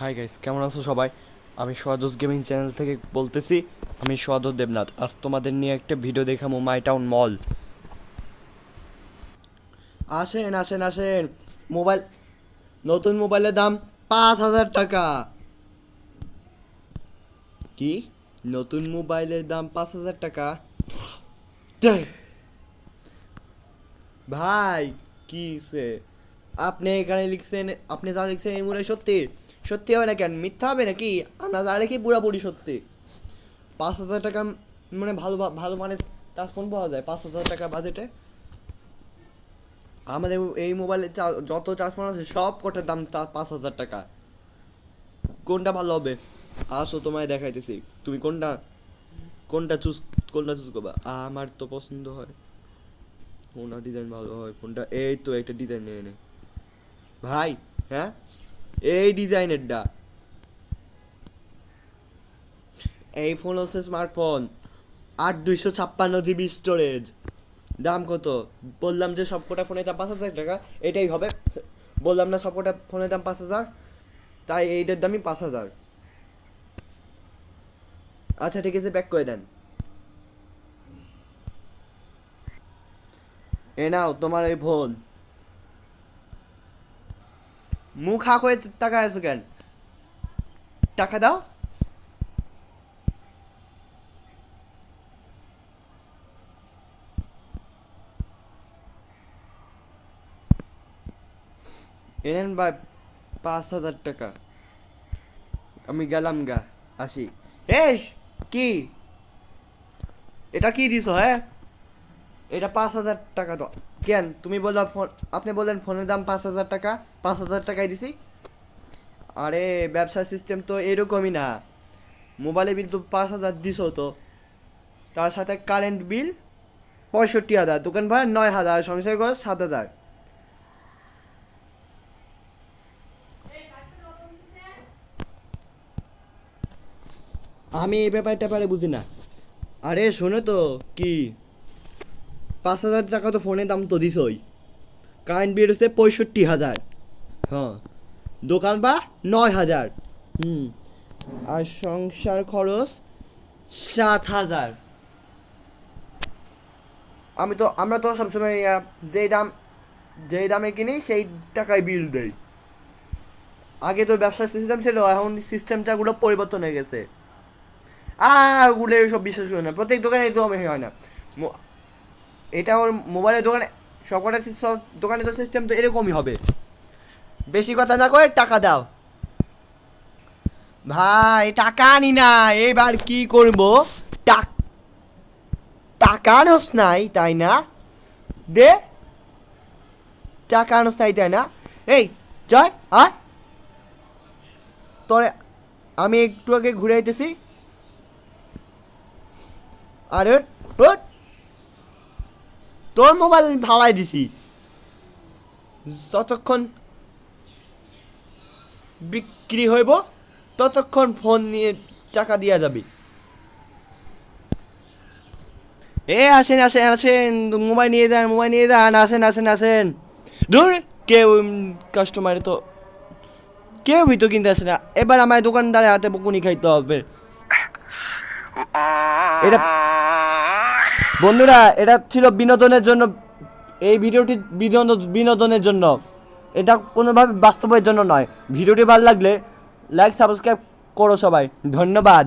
Hi guys কেমন আছো সবাই? আমি সোয়াদস গেমিং চ্যানেল থেকে বলতেছি, আমি সোয়াদস দেবনাথ। আজ তোমাদের নিয়ে একটা ভিডিও দেখাবো মাই টাউন মল আসেন আসেন আসেন। মোবাইল, নতুন মোবাইলের দাম পাঁচ হাজার টাকা। কি? নতুন মোবাইলের দাম পাঁচ হাজার টাকা। ভাই, কি আপনি এখানে লিখছেন, আপনি যা লিখছেন এই মনে সত্যি? সত্যি হবে না কেন মিথ্যা হবে নাকি? আমরা যা লিখি পুরাপুরি সত্যি। পাঁচ হাজার টাকা মানে ভালো ভালো মানে টাচ ফোন পাওয়া যায়, পাঁচ হাজার টাকা বাজেটে আমাদের এই মোবাইলে যত টাচ ফোন আছে, সব কটার দাম পাঁচ হাজার টাকা। কোনটা ভালো হবে? আসো, তোমায় দেখাইতেছি। তুমি কোনটা? কোনটা চুজ কোনটা চুজ করবা? আমার তো পছন্দ হয়। কোনটা ডিজাইন ভালো হয়, কোনটা এই তো একটা ডিজাইন নিয়ে নে। ভাই হ্যাঁ? এই ডিজাইনেরটা। এই ফোন হচ্ছে স্মার্টফোন আট দুইশো ছাপ্পান্ন জিবি স্টোরেজ দাম কত? বললাম যে সবকটা ফোনের দাম পাঁচ হাজার টাকা, এটাই হবে। বললাম না সবকটা ফোনের দাম পাঁচ হাজার, তাই এইটার দামই পাঁচ হাজার। আচ্ছা ঠিক আছে ব্যাক করে দেন। এ নাও, তোমার এই ফোন মুখ হা করে টাকা আছো কেন? টাকা দাও। এনেন ভাই, পাঁচ হাজার টাকা। আমি গেলাম গা, আসি। এস, কি? এটা কি দিছ হ্যাঁ? এটা পাঁচ হাজার টাকা তো কেন? তুমি বলল ফোন, আপনি বললেন ফোনের দাম পাঁচ হাজার টাকা, পাঁচ হাজার টাকায় দিছি। আরে ব্যবসা সিস্টেম তো এরকমই না। মোবাইলে বিল তো পাঁচ হাজার দিছো তো। তার সাথে কারেন্ট বিল পঁয়ষট্টি হাজার, দোকান ভাড়া নয় হাজার, সংসার খরচ সাত হাজার। আমি এই ব্যাপারটা পারে বুঝি না। আরে শোনো তো, কি? পাঁচ হাজার টাকা তো ফোনের দাম তো দিছই। কারেন্ট বিল হচ্ছে পঁয়ষট্টি হাজার। হ্যাঁ দোকান বা নয় হাজার। হুম, আর সংসার খরচ সাত হাজার। আমি তো, আমরা তো সবসময় যেই দাম, যেই দামে কিনি সেই টাকায় বিল দেই। আগে তো ব্যবসার সিস্টেম ছিল, এখন সিস্টেমটাগুলো পরিবর্তন হয়ে গেছে। আহ ওগুলো সব বিশ্বাস করি না। প্রত্যেক দোকানে তো আমি হয় না। এটা ওর মোবাইলের দোকানে, সবকটা সব দোকানে তো সিস্টেম তো এরকমই হবে। বেশি কথা না করে টাকা দাও। ভাই, টাকা আনি না, এবার কি করব? টাক আনস নাই, তাই না? দে। টাকা আনস নাই, তাই না? এই, জয়, আয়। তোরে, আমি একটু আগে ঘুরে আইতেছি। আরে। তোর মোবাইল ভাড়াই দিছি। যতক্ষণ বিক্রি হইব ততক্ষণ ফোন নিয়ে টাকা দিয়া যাবি। এ আসেন আসেন আসেন মোবাইল নিয়ে যান মোবাইল নিয়ে যান আসেন আসেন আসেন। ধুর কেউ কাস্টমার তো কেউই তো কিনতে আসে না। এবার আমার দোকানদারের হাতে বকুনি খাইতে হবে। এটা বন্ধুরা, এটা ছিল বিনোদনের জন্য, এই ভিডিওটি বিনোদন বিনোদনের জন্য। এটা কোনোভাবে বাস্তবের জন্য নয়। ভিডিওটি ভালো লাগলে লাইক সাবস্ক্রাইব করো সবাই। ধন্যবাদ।